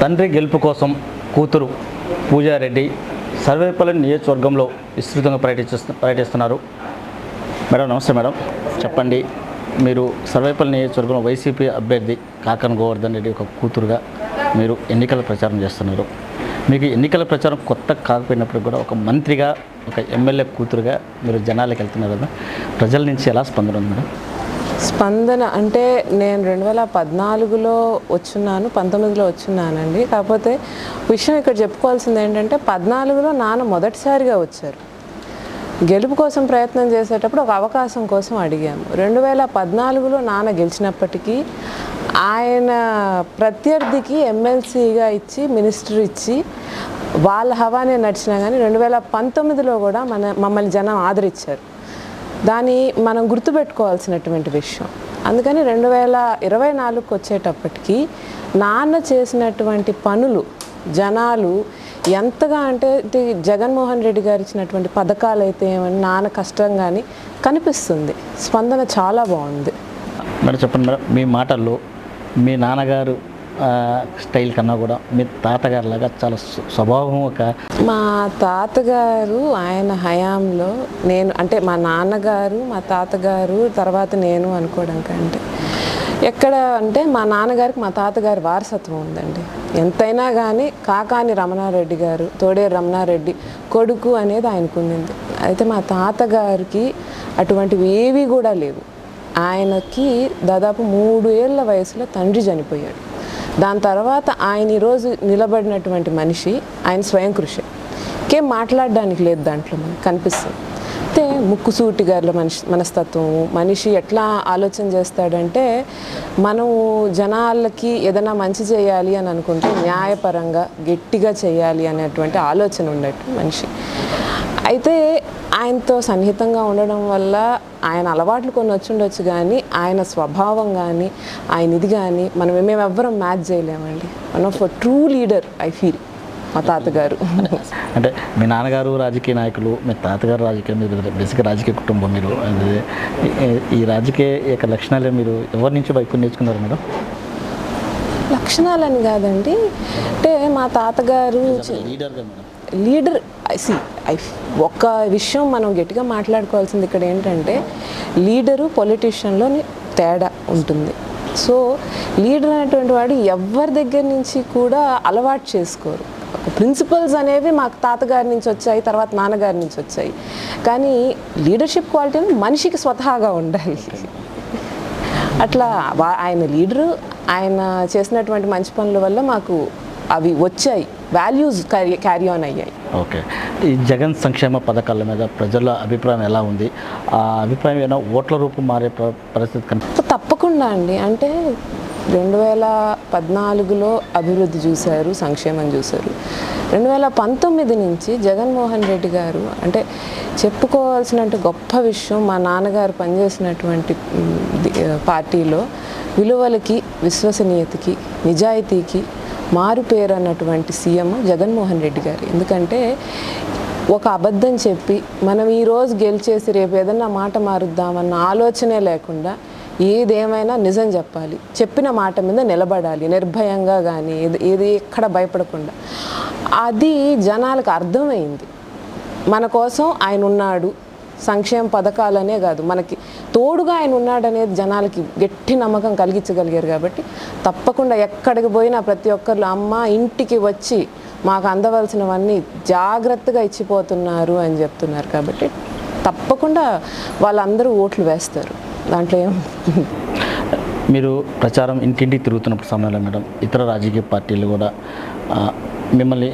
తండ్రి గెలుపు కోసం కూతురు పూజారెడ్డి సర్వేపల్లి నియోజకవర్గంలో విస్తృతంగా పర్యటిస్తు పర్యటిస్తున్నారు. మేడం నమస్తే మేడం. చెప్పండి మీరు సర్వేపల్లి నియోజకవర్గంలో వైసీపీ అభ్యర్థి కాకన్ గోవర్ధన్ రెడ్డి ఒక కూతురుగా మీరు ఎన్నికల ప్రచారం చేస్తున్నారు. మీకు ఎన్నికల ప్రచారం కొత్త కాకపోయినప్పుడు కూడా ఒక మంత్రిగా ఒక ఎమ్మెల్యే కూతురుగా మీరు జనాలకు వెళ్తున్నారు కదా. ప్రజల నుంచి ఎలా స్పందన ఉంది మేడం? స్పందన అంటే నేను రెండు వేల పద్నాలుగులో వచ్చున్నాను పంతొమ్మిదిలో వచ్చున్నానండి కాకపోతే విషయం ఇక్కడ చెప్పుకోవాల్సింది ఏంటంటే పద్నాలుగులో నాన్న మొదటిసారిగా వచ్చారు. గెలుపు కోసం ప్రయత్నం చేసేటప్పుడు ఒక అవకాశం కోసం అడిగాము. రెండు వేల పద్నాలుగులో నాన్న గెలిచినప్పటికీ ఆయన ప్రత్యర్థికి ఎమ్మెల్సీగా ఇచ్చి మినిస్టర్ ఇచ్చి వాళ్ళ హవానే నడిచినా కానీ రెండు వేల పంతొమ్మిదిలో కూడా మన మమ్మల్ని జనం ఆదరించారు. దాన్ని మనం గుర్తుపెట్టుకోవాల్సినటువంటి విషయం. అందుకని రెండు వేల ఇరవై నాలుగుకి వచ్చేటప్పటికి నాన్న చేసినటువంటి పనులు జనాలు ఎంతగా అంటే జగన్మోహన్ రెడ్డి గారు ఇచ్చినటువంటి పథకాలు అయితే ఏమని నాన్న కష్టం కానీ కనిపిస్తుంది. స్పందన చాలా బాగుంది. మరి చెప్పండి మేడం మీ మాటల్లో మీ నాన్నగారు స్టైల్ కన్నా కూడా మీ తాతగారు లాగా చాలా స్వభావం ఒక మా తాతగారు ఆయన హయాంలో నేను అంటే మా నాన్నగారు మా తాతగారు తర్వాత నేను అనుకోవడం కంటే ఎక్కడ అంటే మా నాన్నగారికి మా తాతగారి వారసత్వం ఉందండి. ఎంతైనా కానీ కాకాని రమణారెడ్డి గారు తోడేరు రమణారెడ్డి కొడుకు అనేది ఆయనకు ఉండింది అయితే మా తాతగారికి అటువంటివి ఏవి కూడా లేవు. ఆయనకి దాదాపు మూడు ఏళ్ళ వయసులో తండ్రి చనిపోయాడు. దాని తర్వాత ఆయన ఈరోజు నిలబడినటువంటి మనిషి ఆయన స్వయం కృషి. ఇంకేం మాట్లాడడానికి లేదు దాంట్లో మనకు కనిపిస్తుంది. అయితే ముక్కుసూటి గారిలో మనిషి మనస్తత్వం మనిషి ఎట్లా ఆలోచన చేస్తాడంటే మనం జనాలకి ఏదైనా మంచి చేయాలి అని అనుకుంటే న్యాయపరంగా గట్టిగా చేయాలి అనేటువంటి ఆలోచన ఉన్నట్టు మనిషి. అయితే ఆయనతో సన్నిహితంగా ఉండడం వల్ల ఆయన అలవాట్లు కొన్ని వచ్చి ఉండొచ్చు కానీ ఆయన స్వభావం కానీ ఆయన ఇది కానీ మనం మేము ఎవ్వరం మ్యాచ్ చేయలేమండి. One of true leader I feel మా తాతగారు. అంటే మీ నాన్నగారు రాజకీయ నాయకులు మీ తాతగారు రాజకీయ మీరు బేసిక్ రాజకీయ కుటుంబం మీరు. ఈ- రాజకీయ యొక్క లక్షణాలే మీరు ఎవరి నుంచి వైపు నేర్చుకున్నారు మేడం? లక్షణాలని కాదండి. అంటే మా తాతగారు లీడర్ సి ఐ ఒక్క విషయం మనం గట్టిగా మాట్లాడుకోవాల్సింది ఇక్కడ ఏంటంటే లీడరు పొలిటీషియన్లోని తేడా ఉంటుంది. సో లీడర్ అనేటువంటి వాడు ఎవరి దగ్గర నుంచి కూడా అలవాటు చేసుకోరు. ప్రిన్సిపల్స్ అనేవి మాకు తాతగారి నుంచి వచ్చాయి తర్వాత నాన్నగారి నుంచి వచ్చాయి. కానీ లీడర్షిప్ క్వాలిటీ మనిషికి స్వతహాగా ఉండాలి. అట్లా ఆయన లీడరు ఆయన చేసినటువంటి మంచి పనుల వల్ల మాకు అవి వచ్చాయి. వాల్యూస్ క్యారీ క్యారీ ఆన్ అయ్యాయి. ఓకే. ఈ జగన్ సంక్షేమ పథకాల మీద ప్రజల అభిప్రాయం ఎలా ఉంది? ఆ అభిప్రాయం ఏమైనా ఓట్ల రూపం మారే ప్ర- పరిస్థితి కనిపి సో తప్పకుండా అండి. అంటే రెండు వేల పద్నాలుగులో అభివృద్ధి చూశారు సంక్షేమం చూశారు. రెండు వేల పంతొమ్మిది నుంచి జగన్మోహన్ రెడ్డి గారు అంటే చెప్పుకోవాల్సిన గొప్ప విషయం మా నాన్నగారు పనిచేసినటువంటి పార్టీలో విలువలకి విశ్వసనీయతకి నిజాయితీకి మారుపేరు అన్నటువంటి సీఎం జగన్మోహన్ రెడ్డి గారు. ఎందుకంటే ఒక అబద్ధం చెప్పి మనం ఈరోజు గెలిచేసి రేపు ఏదన్నా మాట మారుద్దామన్న ఆలోచనే లేకుండా ఏదేమైనా నిజం చెప్పాలి. చెప్పిన మాట మీద నిలబడాలి. నిర్భయంగా కానీ ఏది ఏది ఎక్కడ భయపడకుండా. అది జనాలకు అర్థమైంది. మన కోసం ఆయన ఉన్నాడు. సంక్షేమ పథకాలనే కాదు. మనకి తోడుగా ఆయన ఉన్నాడనేది జనాలకి గట్టి నమ్మకం కలిగించగలిగారు కాబట్టి తప్పకుండా ఎక్కడికి పోయినా ప్రతి ఒక్కరు అమ్మ ఇంటికి వచ్చి మాకు అందవలసినవన్నీ జాగ్రత్తగా ఇచ్చిపోతున్నారు అని చెప్తున్నారు కాబట్టి తప్పకుండా వాళ్ళందరూ ఓట్లు వేస్తారు. దాంట్లో ఏం మీరు ప్రచారం ఇంటింటికి తిరుగుతున్నప్పుడు సమయంలో మేడం ఇతర రాజకీయ పార్టీలు కూడా మిమ్మల్ని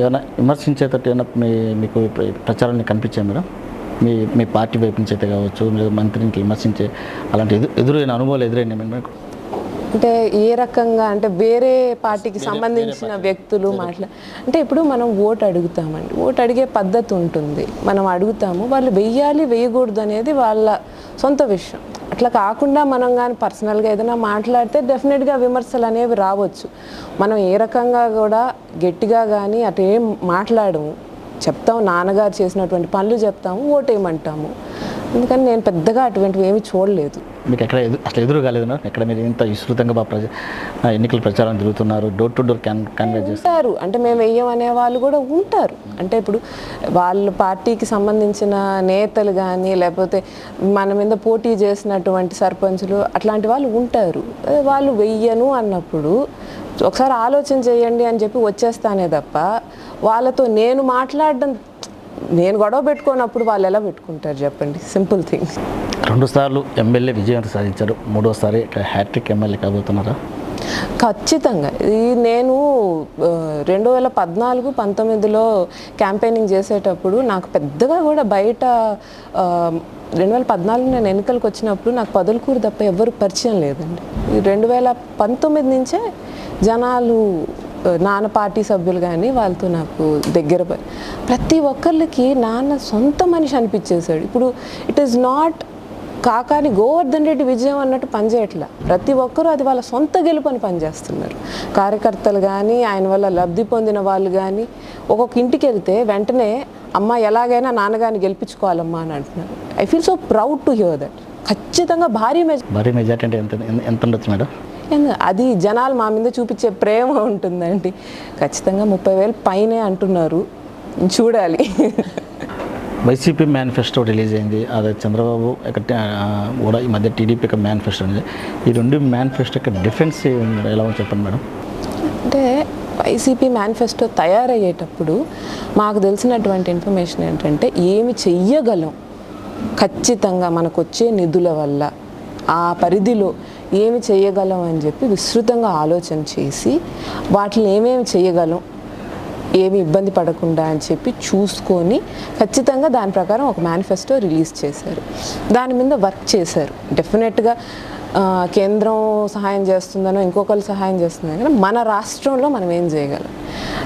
ఏమైనా విమర్శించేటట్టు ఏమైనా మీకు ప్రచారాన్ని కనిపించాయి మేడం? మీ మీ పార్టీ వైపు నుంచి అయితే కావచ్చు మీరు మంత్రికి విమర్శించే అలాంటి ఎదు ఎదురైన అనుభవాలు ఎదురైన మీకు అంటే ఏ రకంగా అంటే వేరే పార్టీకి సంబంధించిన వ్యక్తులు మాట్లా అంటే ఇప్పుడు మనం ఓటు అడుగుతామండి. ఓటు అడిగే పద్ధతి ఉంటుంది. మనం అడుగుతాము వాళ్ళు వెయ్యాలి వేయకూడదు అనేది వాళ్ళ సొంత విషయం. అట్లా కాకుండా మనం కానీ పర్సనల్గా ఏదైనా మాట్లాడితే డెఫినెట్గా విమర్శలు అనేవి రావచ్చు. మనం ఏ రకంగా కూడా గట్టిగా కానీ అటు ఏం మాట్లాడము. చెప్తాం నాన్నగారు చేసినటువంటి పనులు చెప్తాము ఓటేయమంటాము. అందుకని నేను పెద్దగా అటువంటివి ఏమీ చూడలేదు. మీకు ఎక్కడ అసలు ఎదురు కాలేదు ఎక్కడ మీరు ఇంత విస్తృతంగా ప్రజ ఎన్నికల ప్రచారం తిరుగుతున్నారు డోర్ టు డోర్ కన్వే చేస్తారు అంటే మేము వెయ్యం అనే వాళ్ళు కూడా ఉంటారు. అంటే ఇప్పుడు వాళ్ళ పార్టీకి సంబంధించిన నేతలు కానీ లేకపోతే మన మీద పోటీ చేసినటువంటి సర్పంచులు అట్లాంటి వాళ్ళు ఉంటారు. వాళ్ళు వెయ్యను అన్నప్పుడు ఒకసారి ఆలోచన చేయండి అని చెప్పి వచ్చేస్తానే తప్ప వాళ్ళతో నేను మాట్లాడడం నేను గొడవ పెట్టుకున్నప్పుడు వాళ్ళు ఎలా పెట్టుకుంటారు చెప్పండి? సింపుల్ థింగ్ రెండు సార్లు ఎమ్మెల్యే విజయం సాధించారు. మూడోసారి హ్యాట్రిక్ ఎమ్మెల్యే కాబోతున్నారా? ఖచ్చితంగా. ఈ నేను రెండు వేల పద్నాలుగు పంతొమ్మిదిలో క్యాంపెయినింగ్ చేసేటప్పుడు నాకు పెద్దగా కూడా బయట రెండు వేల పద్నాలుగు నేను ఎన్నికలకు వచ్చినప్పుడు నాకు పదలకూరు తప్ప ఎవరు పరిచయం లేదండి. రెండు వేల పంతొమ్మిది నుంచే జనాలు నాన్న పార్టీ సభ్యులు కానీ వాళ్ళతో నాకు దగ్గర ప్రతి ఒక్కరికి నాన్న సొంత మనిషి అనిపించేశాడు. ఇప్పుడు it is not Kakani Govardhan Reddy విజయం అన్నట్టు పనిచేయట్లా. ప్రతి ఒక్కరూ అది వాళ్ళ సొంత గెలుపు అని పనిచేస్తున్నారు. కార్యకర్తలు కానీ ఆయన వల్ల లబ్ధి పొందిన వాళ్ళు కానీ ఒక్కొక్క ఇంటికి వెళ్తే వెంటనే అమ్మ ఎలాగైనా నాన్నగారిని గెలిపించుకోవాలమ్మా అని అంటున్నారు. I feel so proud to hear that ఖచ్చితంగా భారీ మెజ భారీ మెజార్టీ అంటే ఎంత ఎంత- ఉండొచ్చు మేడం? అది జనాలు మా మీద చూపించే ప్రేమ ఉంటుందండి. ఖచ్చితంగా ముప్పై వేలు పైనే అంటున్నారు. చూడాలి. వైసీపీ మేనిఫెస్టో రిలీజ్ అయింది. అదే చంద్రబాబు కూడా ఈ మధ్య టీడీపీ యొక్క మేనిఫెస్టో ఉంది ఈ రెండు మేనిఫెస్టో యొక్క డిఫరెన్స్ ఎలా చెప్పండి మేడం? అంటే వైసీపీ మేనిఫెస్టో తయారయ్యేటప్పుడు మాకు తెలిసినటువంటి ఇన్ఫర్మేషన్ ఏంటంటే ఏమి చెయ్యగలం ఖచ్చితంగా మనకు వచ్చే నిధుల వల్ల ఆ పరిధిలో ఏమి చేయగలం అని చెప్పి విస్తృతంగా ఆలోచన చేసి వాటిని ఏమేమి చేయగలం ఏమి ఇబ్బంది పడకుండా అని చెప్పి చూసుకొని ఖచ్చితంగా దాని ప్రకారం ఒక మేనిఫెస్టో రిలీజ్ చేశారు. దాని మీద వర్క్ చేశారు. డెఫినెట్గా కేంద్రం సహాయం చేస్తుందనో ఇంకొకరు సహాయం చేస్తుందనో కానీ మన రాష్ట్రంలో మనం ఏం చేయగలం?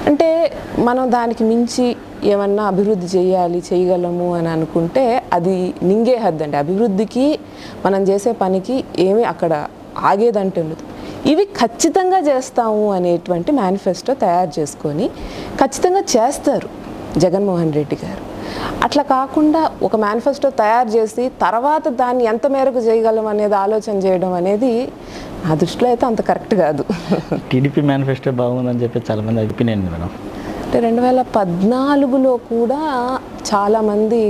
అంటే మనం దానికి మించి ఏమన్నా అభివృద్ధి చేయాలి చేయగలము అని అనుకుంటే అది నింగే హద్దు అండి. అభివృద్ధికి మనం చేసే పనికి ఏమీ అక్కడ ఆగేదంటే ఉండదు. ఇవి ఖచ్చితంగా చేస్తాము అనేటువంటి మేనిఫెస్టో తయారు చేసుకొని ఖచ్చితంగా చేస్తారు జగన్మోహన్ రెడ్డి గారు. అట్లా కాకుండా ఒక మేనిఫెస్టో తయారు చేసి తర్వాత దాన్ని ఎంత మేరకు చేయగలం అనేది ఆలోచన చేయడం అనేది నా దృష్టిలో అయితే అంత కరెక్ట్ కాదు. టీడీపీ మేనిఫెస్టో బాగుందని చెప్పి చాలామంది ఒపీనియన్ మేడం. అంటే రెండు వేల పద్నాలుగులో కూడా చాలామంది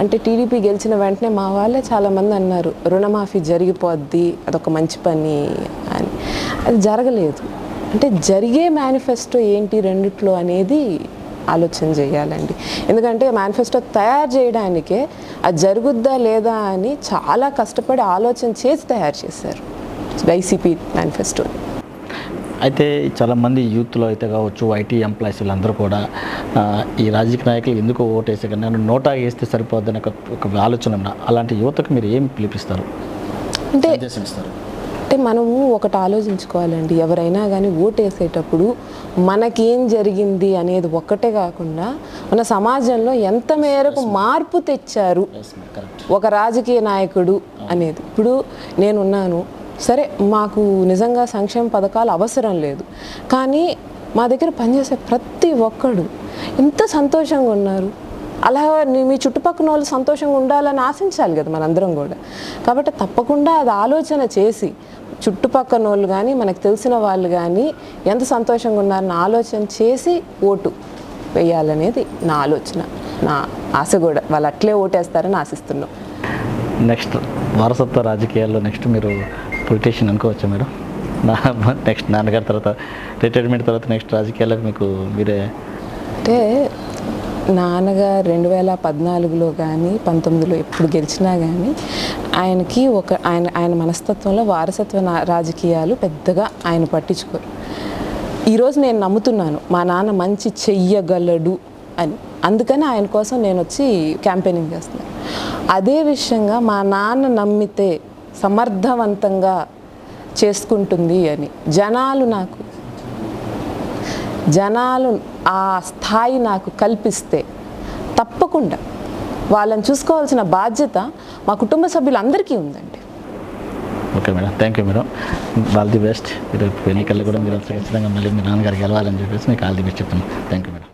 అంటే టీడీపీ గెలిచిన వెంటనే మా వాళ్ళే చాలామంది అన్నారు రుణమాఫీ జరిగిపోద్ది అదొక మంచి పని అని. అది జరగలేదు. అంటే జరిగే మేనిఫెస్టో ఏంటి రెండిట్లో అనేది ఆలోచన చేయాలండి. ఎందుకంటే మేనిఫెస్టో తయారు చేయడానికే అది జరుగుద్దా లేదా అని చాలా కష్టపడి ఆలోచన చేసి తయారు చేశారు వైసీపీ మేనిఫెస్టోని అయితే చాలామంది యూత్లో అయితే కావచ్చు ఐటీ ఎంప్లాయీస్ వీళ్ళందరూ కూడా ఈ రాజకీయ నాయకులు ఎందుకు ఓటేసే కన్నా నోటా వేస్తే సరిపోద్దని ఒక ఒక ఆలోచన ఉన్న అలాంటి యువతకు మీరు ఏం పిలిపిస్తారు? అంటే అంటే మనము ఒకటి ఆలోచించుకోవాలండి. ఎవరైనా కానీ ఓటేసేటప్పుడు మనకేం జరిగింది అనేది ఒక్కటే కాకుండా మన సమాజంలో ఎంత మేరకు మార్పు తెచ్చారు ఒక రాజకీయ నాయకుడు అనేది. ఇప్పుడు నేనున్నాను. సరే మాకు నిజంగా సంక్షేమ పథకాలు అవసరం లేదు. కానీ మా దగ్గర పనిచేసే ప్రతి ఒక్కడు ఎంత సంతోషంగా ఉన్నారు? అలా మీ చుట్టుపక్కల వాళ్ళు సంతోషంగా ఉండాలని ఆశించాలి కదా మనందరం కూడా. కాబట్టి తప్పకుండా అది ఆలోచన చేసి చుట్టుపక్కల వాళ్ళు కానీ మనకు తెలిసిన వాళ్ళు కానీ ఎంత సంతోషంగా ఉన్నారని ఆలోచన చేసి ఓటు వేయాలనేది నా ఆలోచన. నా ఆశ కూడా. వాళ్ళు అట్లే ఓటేస్తారని ఆశిస్తున్నాం. నెక్స్ట్ వారసత్వ రాజకీయాల్లో నెక్స్ట్ మీరు పొలిటీషియన్ అనుకోవచ్చా మేడం నా నెక్స్ట్ నాన్నగారి తర్వాత రిటైర్మెంట్ తర్వాత నెక్స్ట్ రాజకీయాలకు మీకు మీరే అంటే నాన్నగారు రెండు వేల పద్నాలుగులో కానీ పంతొమ్మిదిలో ఎప్పుడు గెలిచినా కానీ ఆయనకి ఒక ఆయన ఆయన మనస్తత్వంలో వారసత్వ నా- రాజకీయాలు పెద్దగా ఆయన పట్టించుకోరు. ఈరోజు నేను నమ్ముతున్నాను మా నాన్న మంచి చెయ్యగలడు అని. అందుకని ఆయన కోసం నేను వచ్చి క్యాంపెయినింగ్ చేస్తున్నాను. అదే విషయంగా మా నాన్న నమ్మితే సమర్థవంతంగా చేసుకుంటుంది అని. జనాలు నాకు జనాలు ఆ స్థాయి నాకు కల్పిస్తే తప్పకుండా వాళ్ళని చూసుకోవాల్సిన బాధ్యత మా కుటుంబ సభ్యులందరికీ ఉందండి. Okay madam. Thank you madam. All the best మీరు ఎన్నికల్లో కూడా మీరు ఖచ్చితంగా మళ్ళీ మీ నాన్నగారు గెలవాలని చెప్పేసి మీకు ఆల్ ది బెస్ట్ చెప్తున్నాను థ్యాంక్ యూ మేడం.